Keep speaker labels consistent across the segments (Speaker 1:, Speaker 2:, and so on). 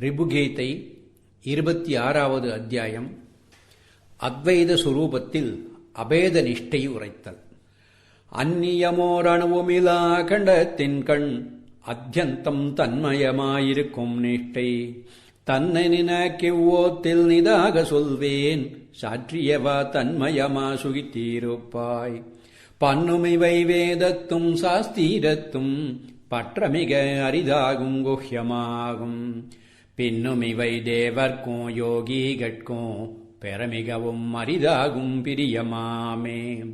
Speaker 1: ரிபுகீதை இருபத்தி ஆறாவது அத்தியாயம் அத்வைத சுரூபத்தில் அபேத நிஷ்டை உரைத்தல். அந்நியமோரணுவுமிலா கண்டத்தின் கண் அத்தியந்தம் தன்மயமாயிருக்கும் நிஷ்டை. தன்னை நினைக்கிவ்வோத்தில் நிதாக சொல்வேன் சாற்றியவா தன்மயமா சுகித்தீருப்பாய். பன்னுமிவை வேதத்தும் சாஸ்தீரத்தும் பற்றமிக அரிதாகும் குஹ்யமாகும். பின்னும் இவை தேவர்க்கும் யோகிகட்கும் பெறமிகவும் அரிதாகும் பிரியமாமே.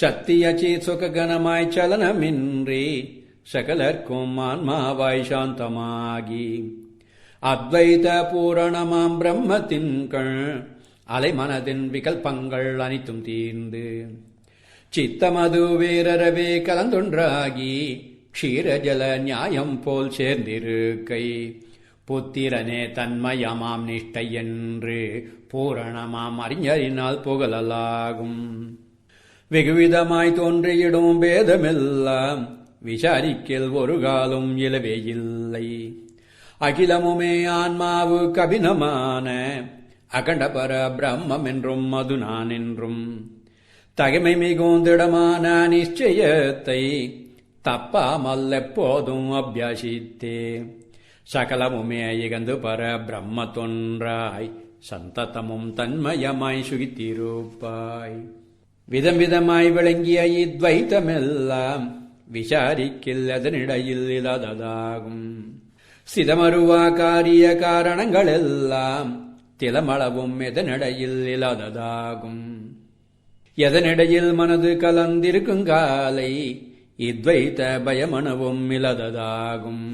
Speaker 1: சத்தியச்சி சுககனமாய் சலனமின்றி சகலர்க்கும் ஆன்மாவாய் சாந்தமாகி. அத்வைத பூரணமாம் பிரம்மத்தின் கண் அலைமனதின் விகல்பங்கள் அனைத்தும் தீர்ந்து. சித்தமது வேரறவே கலந்தொன்றாகி க்ஷீரஜல நியாயம் போல் சேர்ந்திருக்கை. புத்திரனே தன்மயமாம் நிஷ்டை என்று பூரணமாம் அறிஞறினால் புகழலாகும். வெகுவிதமாய் தோன்றியிடும் பேதமெல்லாம் விசாரிக்கில் ஒரு காலம் இலவே இல்லை. அகிலமுமே ஆன்மாவு கபினமான அகண்டபர பிரம்மம் என்றும் அது நான் என்றும். தகைமை மிகும் திடமான நிச்சயத்தை தப்பாமல் எப்போதும் அபியாசித்தேன் சகலமுமே இகந்து பர பிரம்ம தொன்றாய் சந்ததமும் தன்மயமாய் சுகித்திருப்பாய். விதம் விதமாய் விளங்கிய இத்வைத்தமெல்லாம் விசாரிக்கில் அதனிடையில் இல்லாததாகும் சிதமருவா காரிய காரணங்களெல்லாம் திலமளவும் எதனிடையில் இல்லாததாகும். எதனிடையில் மனது கலந்திருக்கும் காலை இத்வைத்த பயமனவும் இல்லாததாகும்.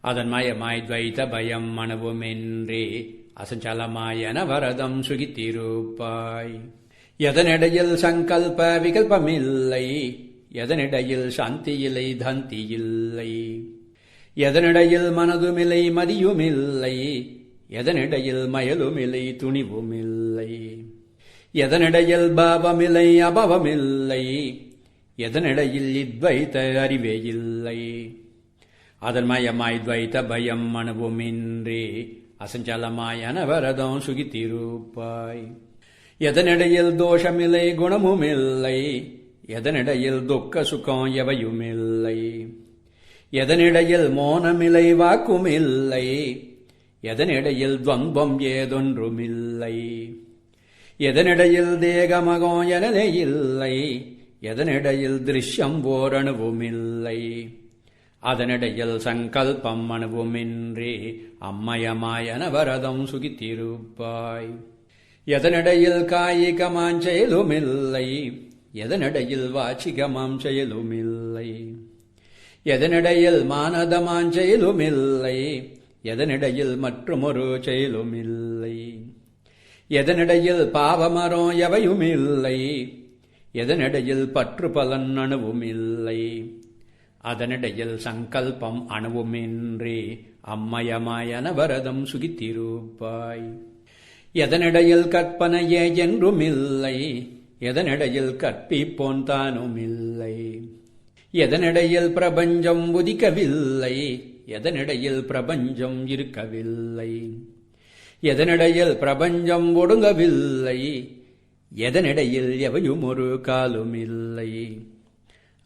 Speaker 1: அதன் மயமாய் துவைத பயம் மனவுமென்றே அசஞ்சலமாயன வரதம் சுகித்திருப்பாய். எதனிடையில் சங்கல்ப விகல்பமில்லை எதனிடையில் சாந்தியில்லை தந்தியில்லை. எதனிடையில் மனதுமில்லை மதியுமில்லை எதனிடையில் மயலுமில்லை துணிவுமில்லை. எதனிடையில் பாவமில்லை அபவமில்லை எதனிடையில் இத்வைத்த அறிவே இல்லை. அதன் மயமாய் துவைத்த பயம் மனுவுமின்றி அசஞ்சலமாய் அனவரதம் சுகித்திருப்பாய். எதனிடையில் தோஷமில்லை குணமும் இல்லை எதனிடையில் துக்க சுகம் எவையும் இல்லை எதனிடையில் மோனமில்லை வாக்கும் இல்லை எதனிடையில் துவம்பம் ஏதொன்றுமில்லை. எதனிடையில் தேகமகம் எனலே இல்லை. எதனிடையில் திருஷ்யம் ஓரணுவும் இல்லை அதனிடையில் சங்கல்பம் அணுவுமின்றி அம்மயமாயனவரதம் சுகித்திருப்பாய். எதனிடையில் காயிகமாம் செயலுமில்லை எதனிடையில் வாச்சிகமாம் செயலுமில்லை. எதனிடையில் மானதமாம் செயலுமில்லை எதனிடையில் மற்றுமொரு செயலுமில்லை. எதனிடையில் பாவமரம் எவையுமில்லை எதனிடையில் பற்று பலன் அணுவுமில்லை. அதனிடையில் சங்கல்பம் அணுவுமின்றி அம்மயமாயன வரதம் சுகித்திருப்பாய். எதனிடையில் கற்பனையே என்றுமில்லை எதனிடையில் கற்பிப்போன் தானுமில்லை. எதனிடையில் பிரபஞ்சம் உதிக்கவில்லை எதனிடையில் பிரபஞ்சம் இருக்கவில்லை. எதனிடையில் பிரபஞ்சம் ஒடுங்கவில்லை எதனிடையில் எவையும் ஒரு காலும் இல்லை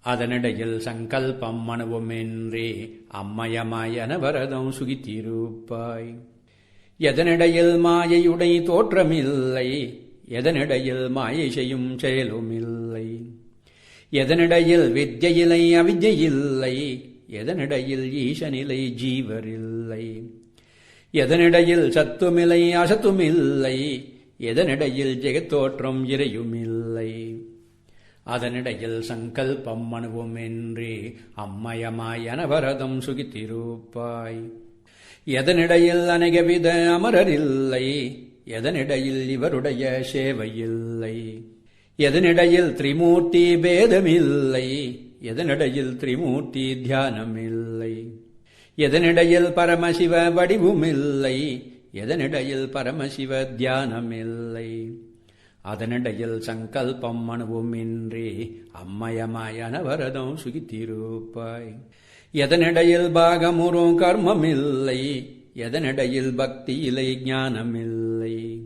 Speaker 1: அதனிடையில் சங்கல்பம் மனுவுமின்றி அம்மயமாயனவரதம் சுகித்திருப்பாய். எதனிடையில் மாயையுடை தோற்றமில்லை எதனிடையில் மாயை செய்யும் செயலுமில்லை. எதனிடையில் வித்யிலை அவித்யில்லை எதனிடையில் ஈசனிலை ஜீவரில்லை. எதனிடையில் சத்துமில்லை அசத்துமில்லை எதனிடையில் ஜெகத்தோற்றம் இறையுமில்லை. அதனிடையில் சங்கல்பம் மனுவுமின்றி அம்மயமாய் அனவரதம் சுகித்திருப்பாய். எதனிடையில் அநேகவித அமரரில்லை எதனிடையில் இவருடைய சேவையில்லை. எதனிடையில் திரிமூர்த்தி பேதமில்லை எதனிடையில் திரிமூர்த்தி தியானமில்லை. எதனிடையில் பரமசிவ வடிவுமில்லை எதனிடையில் பரமசிவ தியானமில்லை. அதனிடையில் சங்கல்பம் அணுவுமின்றி அம்மயமாய் அனவரதம் சுகித்திருப்பாய். எதனிடையில் பாகமுறும் கர்மமில்லை எதனிடையில் பக்தி பக்தியிலை ஞானமில்லை.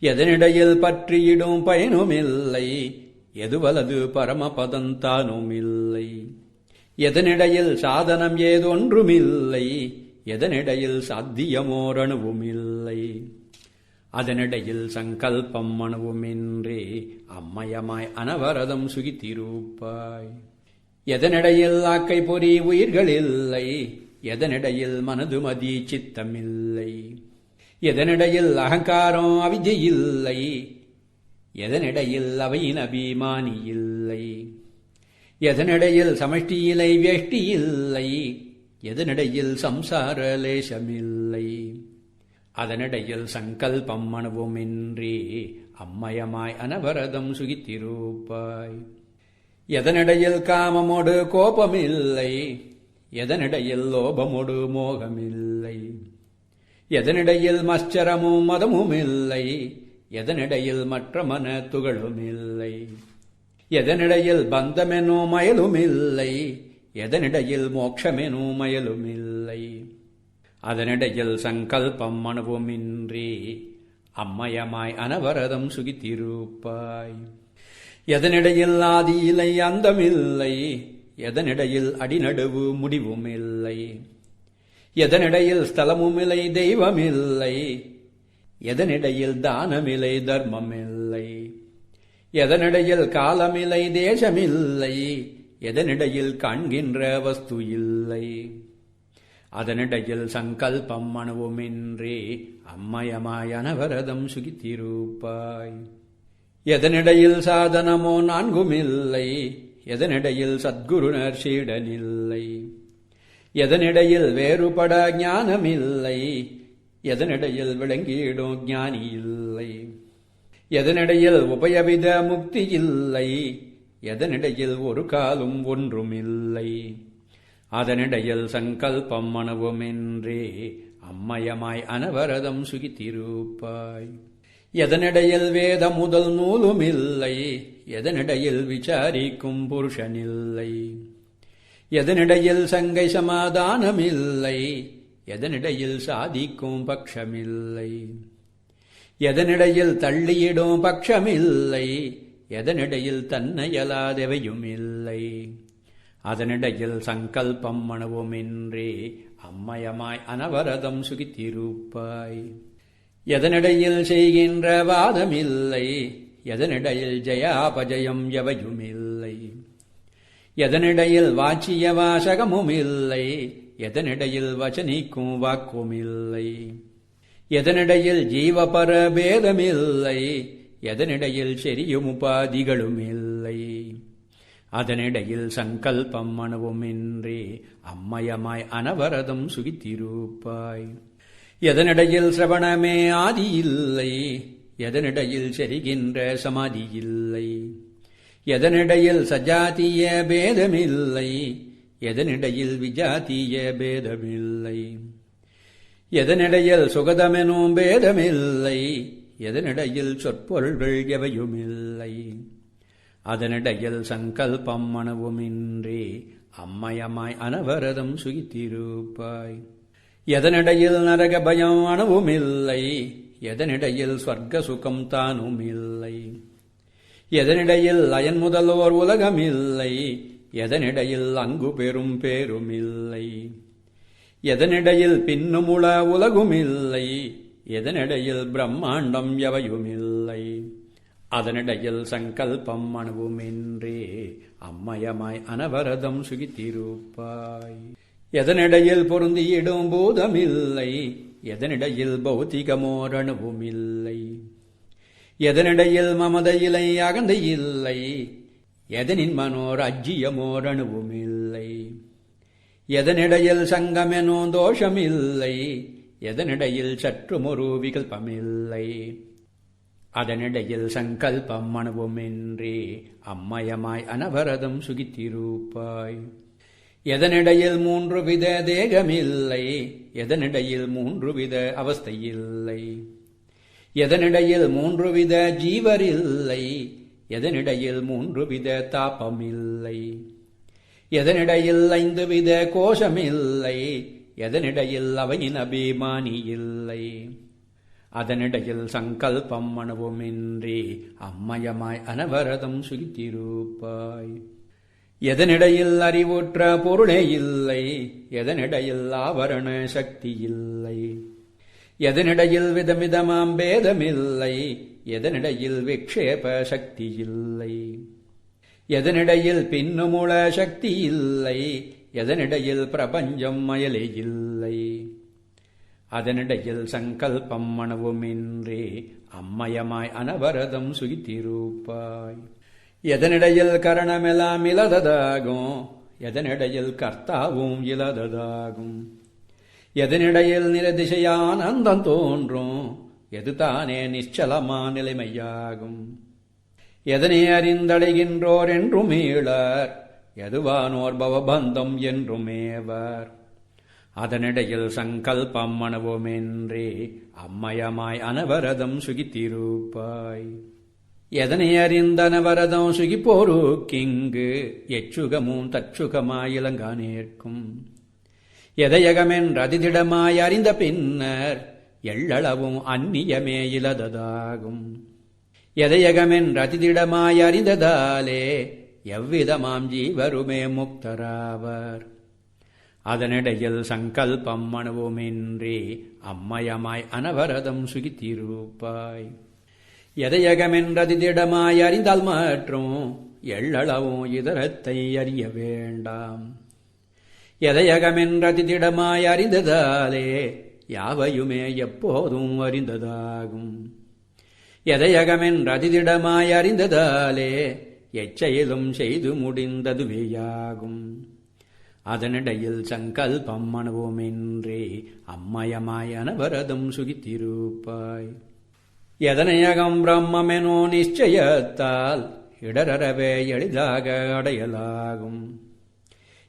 Speaker 1: எதனிடையில் பற்றியிடும் பயனுமில்லை எதுவலது பரமபதந்தானும் இல்லை எதனிடையில் சாதனம் ஏதொன்றுமில்லை எதனிடையில் சாத்தியமோரணுவும் இல்லை அதனிடையில் சங்கல்பம் மனவுமின்றி அம்மயமாய் அனவரதம் சுகித்திருப்பாய். எதனிடையில் ஆக்கை பொறி உயிர்கள் இல்லை எதனிடையில் மனது மதி சித்தமில்லை. எதனிடையில் அகங்காரம் அவிஜை இல்லை எதனிடையில் அவையின் அபிமானி இல்லை எதனிடையில் சமஷ்டியிலை வேஷ்டி இல்லை எதனிடையில் சம்சார லேசமில்லை. அதனிடையில் சங்கல்பம் அணுவுமின்றி அம்மயமாய் அனவரதம் சுகித்திருப்பாய். எதனிடையில் காமமோடு கோபமில்லை எதனிடையில் லோபமோடு மோகமில்லை. எதனிடையில் மஸ்சரமும் மதமும் இல்லை எதனிடையில் மற்ற மன துகளும் இல்லை எதனிடையில் பந்தமெனும் மயலும் இல்லை எதனிடையில் மோட்சமெனும் மயலும் இல்லை அதனிடையில் சங்கல்பம் அனுபவமின்றி அம்மயமாய் அனவரதம் சுகித்திருப்பாய். எதனிடையில் ஆதியிலை அந்தமில்லை எதனிடையில் அடிநடுவு முடிவும் இல்லை எதனிடையில் ஸ்தலமுமில்லை தெய்வமில்லை எதனிடையில் தானமில்லை தர்மமில்லை. எதனிடையில் காலமில்லை தேசமில்லை எதனிடையில் காண்கின்ற வஸ்து இல்லை அதனிடையில் சங்கல்பம் அணுவுமின்றி அம்மயமாய் அனவரதம் சுகித்திருப்பாய். எதனிடையில் சாதனமோ நான்குமில்லை எதனிடையில் சத்குருனர் சீடனில்லை. எதனிடையில் வேறுபட ஞானமில்லை எதனிடையில் விளங்கியிடும் ஞானி இல்லை எதனிடையில் உபயவித முக்தி இல்லை எதனிடையில் ஒரு காலும் ஒன்றுமில்லை. அதனிடையில் சங்கல்பம் மனவுமின்றே அம்மயமாய் அனவரதம் சுகித்திருப்பாய். எதனிடையில் வேத முதல் நூலும் இல்லை எதனிடையில் விசாரிக்கும் புருஷனில்லை. எதனிடையில் சங்கை சமாதானமில்லை எதனிடையில் சாதிக்கும் பட்சமில்லை. எதனிடையில் தள்ளியிடும் பட்சமில்லை எதனிடையில் தன்னையலாதவையும் இல்லை. அதனிடையில் சங்கல்பம் மனவுமின்றே அம்மயமாய் அனவரதம் சுகித்திருப்பாய். எதனிடையில் செய்கின்ற வாதமில்லை எதனிடையில் ஜயாபஜயம் எவையுமில்லை. எதனிடையில் வாச்சிய வாசகமும் இல்லை எதனிடையில் வச்சனிக்கும் வாக்குமில்லை. எதனிடையில் ஜீவபர பேதமில்லை எதனிடையில் செரியும் உபாதிகளும் இல்லை அதனிடையில் சங்கல்பம் அணுவுமின்றி அம்மயமாய் அனவரதம் சுகித்திருப்பாய். எதனிடையில் சிரவணமே ஆதி இல்லை எதனிடையில் செரிகின்ற சமாதி இல்லை எதனிடையில் சஜாத்திய பேதமில்லை எதனிடையில் விஜாத்திய பேதமில்லை. எதனிடையில் சுகதமெனும் பேதமில்லை எதனிடையில் சொற்பொருள்கள் எவையுமில்லை. அதனிடையில் சங்கல்பம் மனவுமின்றி அம்மயமாய் அனவரதம் சுகித்திருப்பாய். எதனிடையில் நரக பயம் அணுவுமில்லை எதனிடையில் ஸ்வர்க்க சுகம் தானும் இல்லை எதனிடையில் அயன் முதல்வோர் உலகமில்லை எதனிடையில் அங்கு பெரும் பேரும் இல்லை எதனிடையில் பின்னுமுள உலகுமில்லை எதனிடையில் பிரம்மாண்டம் எவையுமில்லை. அதனிடையில் சங்கல்பம் அணுவுமின்றே அம்மயமாய் அனவரதம் சுகித்திருப்பாய். எதனிடையில் பொருந்தியிடும் பூதமில்லை எதனிடையில் பௌத்திகமோரணுவும் இல்லை எதனிடையில் மமதையிலை அகந்தை இல்லை எதனின் மனோர் அஜ்ஜியமோரணுவும் இல்லை எதனிடையில் சங்கமெனோ தோஷமில்லை எதனிடையில் சற்றுமொரு விகல்பமில்லை. அதனிடையில் சங்கல்பம் மனவுமின்றி அம்மயமாய் அனவரதம் சுகித்திருப்பாய். எதனிடையில் மூன்று வித தேகமில்லை எதனிடையில் மூன்று வித அவஸ்தையில்லை. எதனிடையில் மூன்று வித ஜீவரில்லை எதனிடையில் மூன்று வித தாபமில்லை. எதனிடையில் ஐந்து வித கோஷமில்லை எதனிடையில் அவையின் அபிமானி இல்லை அதனிடையில் சங்கல்பம் அணுவுமின்றி அம்மயமாய் அனவரதம் சுகித்திருப்பாய். எதனிடையில் அறிவுற்ற பொருளே இல்லை எதனிடையில் ஆவரண சக்தி இல்லை. எதனிடையில் விதமிதமாம் பேதமில்லை எதனிடையில் விக்ஷேப சக்தி இல்லை. எதனிடையில் பின்னுமுள சக்தி இல்லை எதனிடையில் பிரபஞ்சம் மயலே இல்லை. அதனிடையில் சங்கல்பம் மனவுமின்றி அம்மயமாய் அனவரதம் சுகித்திருப்பாய் எதனிடையில் கரணமெல்லாம் இலததாகும் எதனிடையில் கர்த்தாவும் இலததாகும். எதனிடையில் நிரதிசையான் அந்தம் தோன்றும் எது தானே நிச்சலமா நிலைமையாகும். எதனை அறிந்தடைகின்றோர் என்றும் மீளர் எதுவானோர் பவபந்தம் என்றுமேவர் அதனிடையில் சங்கல்பம் மனவோமென்றே அம்மயமாய் அனவரதம் சுகித்திருப்பாய். எதனை அறிந்தனவரதம் சுகிப்போருக்கிங்கு எச்சுகமும் தச்சுகமாய் இளங்கா நேர்க்கும். எதையகமென்றதிதிடமாய் அறிந்த பின்னர் எள்ளளவும் அந்நியமே இலததாகும். எதையகமென்றதிதிடமாய் அறிந்ததாலே எவ்விதமாம் ஜீவருமே முக்தராவர். அதனிடையில் சங்கல்பம் மனவுமின்றி அம்மயமாய் அனவரதம் சுகித்திருப்பாய். எதையகமென்றதிடமாய் அறிந்தால் மற்றும் எள்ளளவும் இதரத்தை அறிய வேண்டாம். எதையகமென்றதிடமாய் அறிந்ததாலே யாவையுமே எப்போதும் அறிந்ததாகும். எதையகமென்றதிடமாய் அறிந்ததாலே எச்சையிலும் செய்து முடிந்ததுவேயாகும். அதனிடையில் சங்கல்பம் மனவுமின்றி அம்மயமாய் அனவரதம் சுகித்திருப்பாய். எதனையகம் பிரம்மெனோ நிச்சயத்தால் இடரவே எளிதாக அடையலாகும்.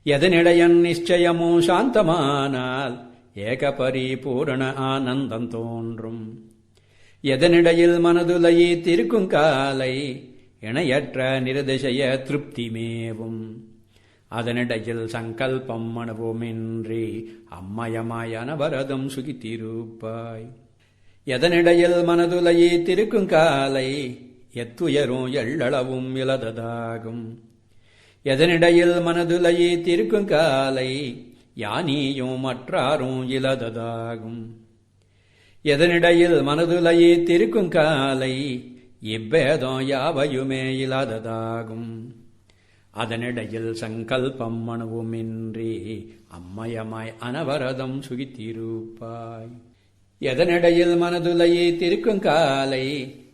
Speaker 1: எதனிடையன் நிச்சயமோ சாந்தமானால் ஏக பரிபூரண ஆனந்தம் தோன்றும். எதனிடையில் மனதுலையே திருக்கும் காலை இணையற்ற நிரதிசய திருப்தி மேவும். அதனிடையில் சங்கல்பம் மனவுமின்றி அம்மயமாய் அனவரதம் சுகித்திருப்பாய். எதனிடையில் மனதுலையே திருக்கும் காலை எத்துயரும் எள்ளளவும் இலததாகும். எதனிடையில் மனதுலையே திருக்கும் காலை யானியும் மற்றாரும் இலததாகும். எதனிடையில் மனதுலையே திருக்கும் காலை இப்பேதம் யாவையுமே இல்லாததாகும் அதனிடையில் சங்கல்பம் மனுவுமின்றி அம்மயமாய் அனவரதம் சுகித்திருப்பாய். எதனிடையில் மனதுலையே திருக்கும் காலை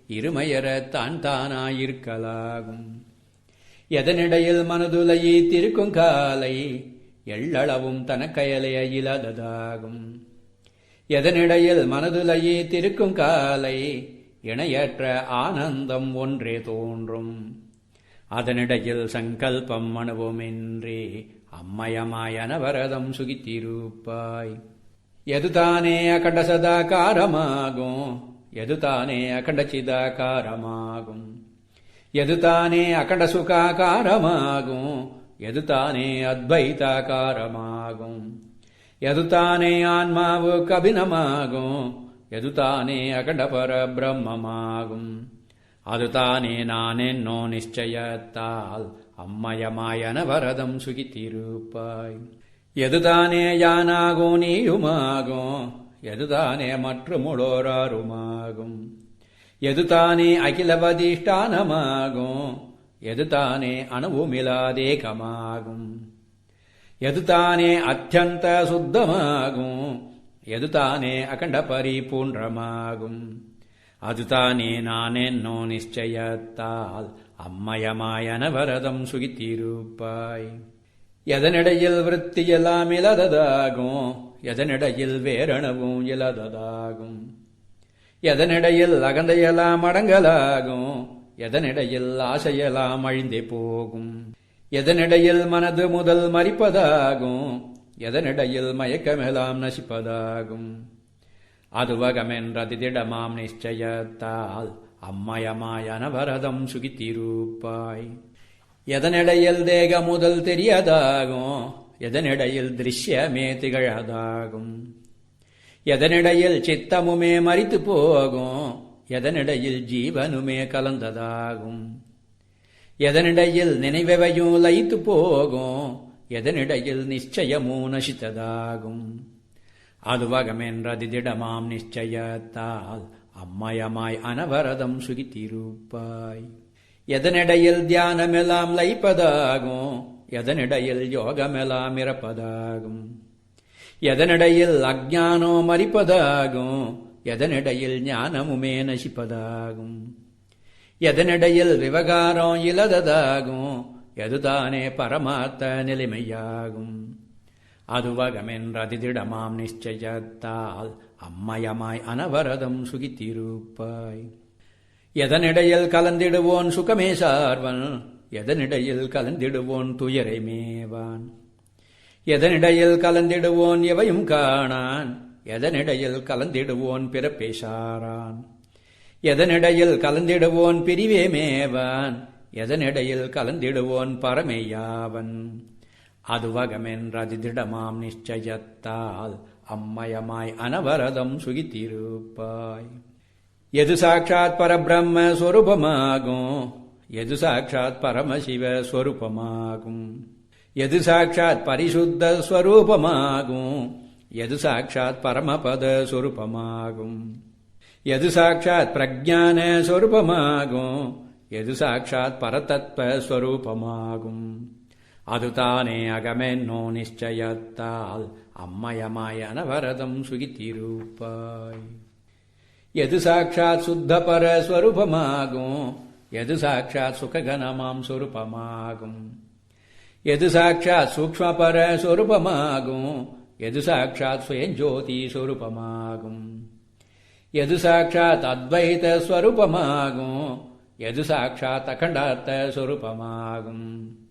Speaker 1: இருமையற தான் தானாயிருக்கலாகும் எதனிடையில் மனதுலையே திருக்கும் காலை எள்ளளவும் தனக்கயலைய இல்லாததாகும் எதனிடையில் மனதுலையே திருக்கும் காலை இணையற்ற ஆனந்தம் ஒன்றே தோன்றும். அதனிடையில் சங்கல்பம் மனவுமின்றி அம்மயமாயன வரதம் சுகித்திருப்பாய். எதுதானே அகண்ட சதாகாரமாகும்? எதுதானே அகண்ட சிதாகாரமாகும்? எதுதானே அகண்ட சுகாகாரமாகும்? எதுதானே அத்வைதாகாரமாகும்? எதுதானே ஆன்மாவுக்கு அபினமாகும் எதுதானே அகண்ட பரபிரம்மமாகும்? அதுதானே நானென்னோ நிச்சயத்தால் அம்மயமாயன வரதம் சுகித்திருப்பாய். எதுதானே யானாகும் நீயுமாகும் எதுதானே மற்றுமுளோராருமாகும் எதுதானே அகிலவதிஷ்டானமாகும் எதுதானே அணுவுமிலாதேகமாகும். எதுதானே அத்தியந்த சுத்தமாகும் எதுதானே அகண்ட பரிபூன்றமாகும் அதுதானே நானென்னோ நிச்சயத்தால் அம்மயமாயன வரதம் சுகித்தீருப்பாய். எதனிடையில் விற்பி எல்லாம் இலததாகும் எதனிடையில் வேரணவும் இலததாகும். எதனிடையில் அகந்தையெல்லாம் அடங்கலாகும் எதனிடையில் ஆசையெல்லாம் அழிந்தே போகும். எதனிடையில் மனது முதல் மறிப்பதாகும் எதனிடையில் மயக்கமெல்லாம் நசிப்பதாகும். அதுவகமென்றதிடமாம் நிச்சயத்தால் அம்மயமாயன வரதம் சுகித்திருப்பாய். எதனிடையில் தேக முதல் தெரியதாகும் எதனிடையில் திருஷ்யமே திகழதாகும். எதனிடையில் சித்தமுமே மறித்து போகும் எதனிடையில் ஜீவனுமே கலந்ததாகும். எதனிடையில் நினைவவையும் லயித்து போகும் எதனிடையில் நிச்சயமும் நசித்ததாகும். அதுவகமென்றது திடமாம் நிச்சயத்தால் அம்மயமாய் அனவரதம் சுகித்திருப்பாய் எதனிடையில் தியானமெல்லாம் லைப்பதாகும் எதனிடையில் யோகமெல்லாம் இறப்பதாகும் எதனிடையில் அஜானோ மறிப்பதாகும் எதனிடையில் ஞானமுமே நசிப்பதாகும் எதனிடையில் விவகாரம் இலததாகும் எதுதானே பரமார்த்த நிலைமையாகும் அதுவகமென்றதிதிடமாம் நிச்சயத்தால் அம்மயமாய் அனவரதம் சுகித்திருப்பாய். எதனிடையில் கலந்திடுவோன் சுகமே சார்வன் எதனிடையில் கலந்திடுவோன் துயரை மேவான். எதனிடையில் கலந்திடுவோன் எவையும் காணான் எதனிடையில் கலந்திடுவோன் பிறப்பேசாரான் எதனிடையில் கலந்திடுவோன் பிரிவே மேவான் எதனிடையில் கலந்திடுவோன் பரமேயாவன் அதுவகமென்றது திடமாம் நிச்சயத்தால் அம்மயமாய் அனவரதம் சுகித்திருப்பாய். எது சாட்சாத் பரபிரம்ம ஸ்வரூபமாகும் எது சாட்சாத் பரமசிவ ஸ்வரூபமாகும் எது சாட்சாத் பரிசுத்த ஸ்வரூபமாகும்? எது சாட்சாத் பரமபத ஸ்வரூபமாகும் எது சாட்சாத் பிரஜான ஸ்வரூபமாகும் எது சாட்சாத் பரதத்வ ஸ்வரூபமாகும் அதுதானே அகமென்னோ நிச்சயத்தால் அம்மயமாய் அனவரதம் சுகித்திருப்பாய். எது சாட்சாத் சுத்த பர ஸ்வரூபமாகும் எது சாட்சாத் சுககனமாம் சொரூபமாகும்? எது சாட்சாத் சூக்ம பர சொரூபமாகும் எது சாட்சாத் சுயஞ்சோதி சொரூபமாகும்? எது சாட்சாத் அத்வைத ஸ்வரூபமாகும்? எது சாட்சாத் அகண்டார்த்த சொரூபமாகும்?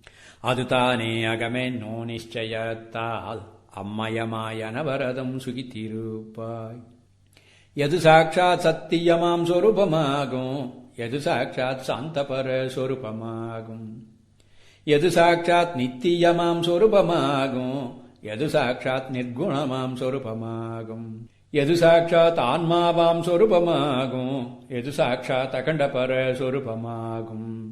Speaker 1: அதுதானே அகமென்னோ நிச்சயத்தால் அம்மயமாய் அனவரதம் சுகித்திருப்பாய். எது சாட்சாத் சத்தியமாம் சொரூபமாகும் எது சாட்சாத் சாந்தபர சொரூபமாகும். எது சாட்சாத் நித்தியமாம் சொரூபமாகும் எது சாட்சாத் நிர்குணமாம் சொரூபமாகும். எது சாட்சாத் ஆன்மாவாம் சொரூபமாகும் எது சாட்சாத் அகண்டபர சொரூபமாகும்.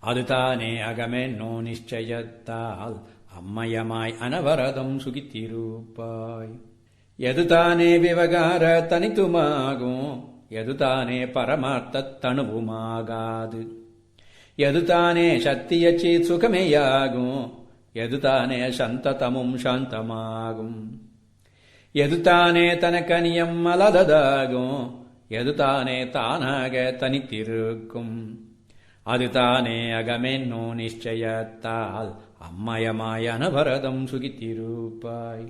Speaker 1: அதுதானே அகமென்னோ நிச்சயத்தால் அம்மயமாய் அனவரதம் சுகித்திருப்பாய். எதுதானே விவகார தனித்துமாகும் எதுதானே பரமார்த்த தனுவுமாகாது எதுதானே சத்தியச்சி சுகமேயாகும் எதுதானே சந்ததமும் சாந்தமாகும். எதுதானே தனக்கனியம் மலததாகும் எதுதானே தானாக தனித்திருக்கும். அதுதானே அகமென்னோ நிச்சயத்தால் அம்மயமாய் அனவரதம் சுகித்திருப்பாய்.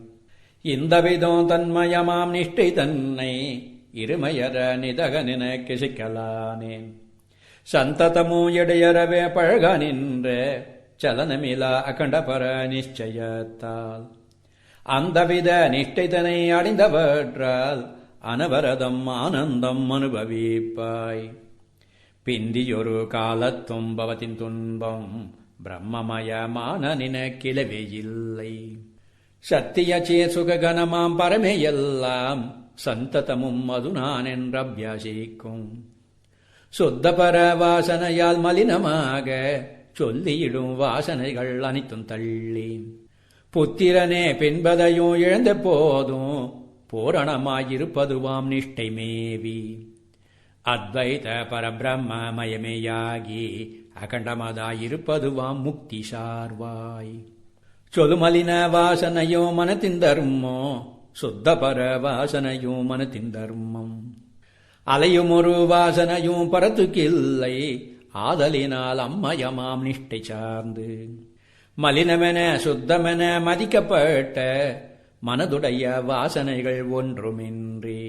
Speaker 1: இந்த விதம் தன்மயமாம் நிஷ்டை தன்னை இருமையர நிதகனின கிசிக்கலானேன். சந்ததமோ இடையறவே பழக நின்ற சலனமிலா அகண்டபர நிச்சயத்தால். அந்தவித நிஷ்டைதனை அடைந்தவற்றால் அனவரதம் ஆனந்தம் அனுபவிப்பாய். பிந்தியொரு காலத்தும் பவத்தின் துன்பம் பிரம்மமயமான நினக்கிலவே இல்லை சத்தியச்சே சுககணமாம் பரமே சந்ததமும் அது நான் என்று அபியாசிக்கும் சுத்தபர வாசனையால் மலினமாக சொல்லியிடும் வாசனைகள் அனைத்தும் தள்ளி. புத்திரனே பின்பதையும் இழந்த போதும் பூரணமாயிருப்பதுவாம் நிஷ்டை மேவி அத்வைத பரபிரம்மமயமேயாகி அகண்டமதாயிருப்பதுவாம் முக்தி சார்வாய் சொதுமலின வாசனையோ மனத்தின் தர்மோ சுத்த பர வாசனையோ மனத்தின் தர்மம் அலையும் ஒரு வாசனையும் பரத்துக்கில்லை ஆதலினால் அம்மயமாம் நிஷ்டை சார்ந்து. மலினமென சுத்தமென மதிக்கப்பட்ட மனதுடைய வாசனைகள் ஒன்றுமின்றி.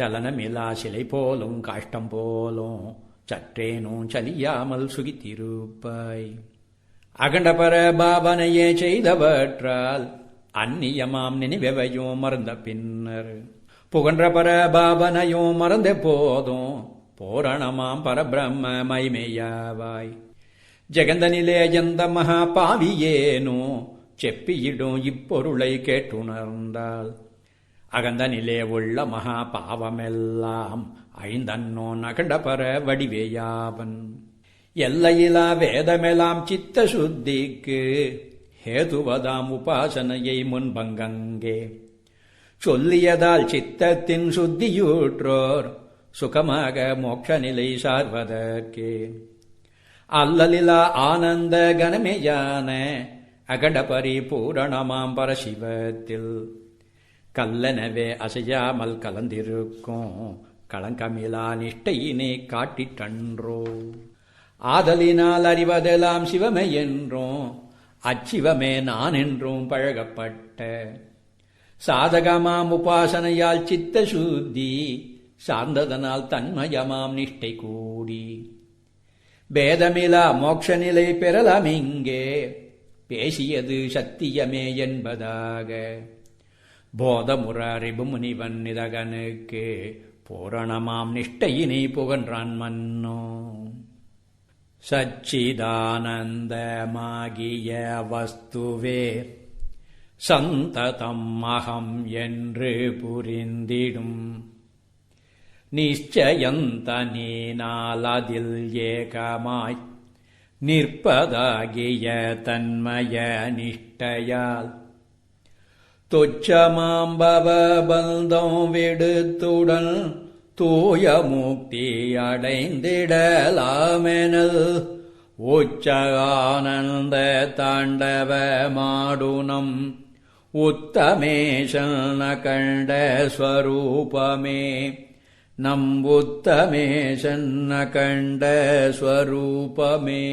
Speaker 1: சலனமிலா சிலை போலும் காஷ்டம் போலும் சற்றேனும் சலியாமல் சுகித்திருப்பாய். அகண்டபர பாவனையே செய்தவற்றால் அந்நியமாம் நினைவையும் மறந்த பின்னர் புகன்ற பர பாவனையும் மறந்த போதும் பூரணமாம் பரபிரம்ம மைமையாவாய் ஜெகந்தனிலே எந்த மகா பாவியேனோ செப்பியிடும் இப்பொருளை கேட்டுணர்ந்தாள் அகந்த உள்ள மகா பாவமெல்லாம் ஐந்தன்னோ நகண்டபர வடிவேயாவன். எல்லையிலா வேதமெலாம் சித்த சுத்திக்கு ஹேதுவதாம் உபாசனையை முன்பங்கங்கே. சொல்லியதால் சித்தத்தின் சுத்தியூற்றோர் சுகமாக மோட்ச நிலை சார்வதற்கே. அல்லலிலா ஆனந்த கனமேயான அகண்ட பரிபூரணமாம் பரசிவத்தில். கல்லனவே அசையாமல் கலந்திருக்கும். களங்கமிலா நிஷ்டையினை காட்டிட்டன்றோ ஆதலினால் அறிவதெல்லாம் சிவமே என்றும் அச்சிவமே நான் என்றும் பழகப்பட்ட. சாதகமாம் உபாசனையால் சித்த சுத்தி சார்ந்ததனால் தன்மயமாம் நிஷ்டை கூடி. பேதமிலா மோட்ச நிலை பெறலாம் இங்கே பேசியது சத்தியமே என்பதாக. போதமுற முனிவன் இதகனுக்கு பூரணமாம் நிஷ்டையினை புகன்றான் மன்னோ. சச்சிதானந்தமாகிய வஸ்துவே சந்ததம் அகம் என்று புரிந்திடும். நிச்சயந்தனீனால் அதில் ஏகமாய் நிற்பதாகிய தன்மய நிஷ்டையால் துச்சமாம்பவந்தம் விடுத்துடன் தூய முக்தி அடைந்திடலாமெனல். உச்சகானந்த ஆனந்த தாண்டவ மாடுனம் உத்தமேஷன கண்ட ஸ்வரூபமே. நம் உத்தமேஷன்ன கண்ட ஸ்வரூபமே.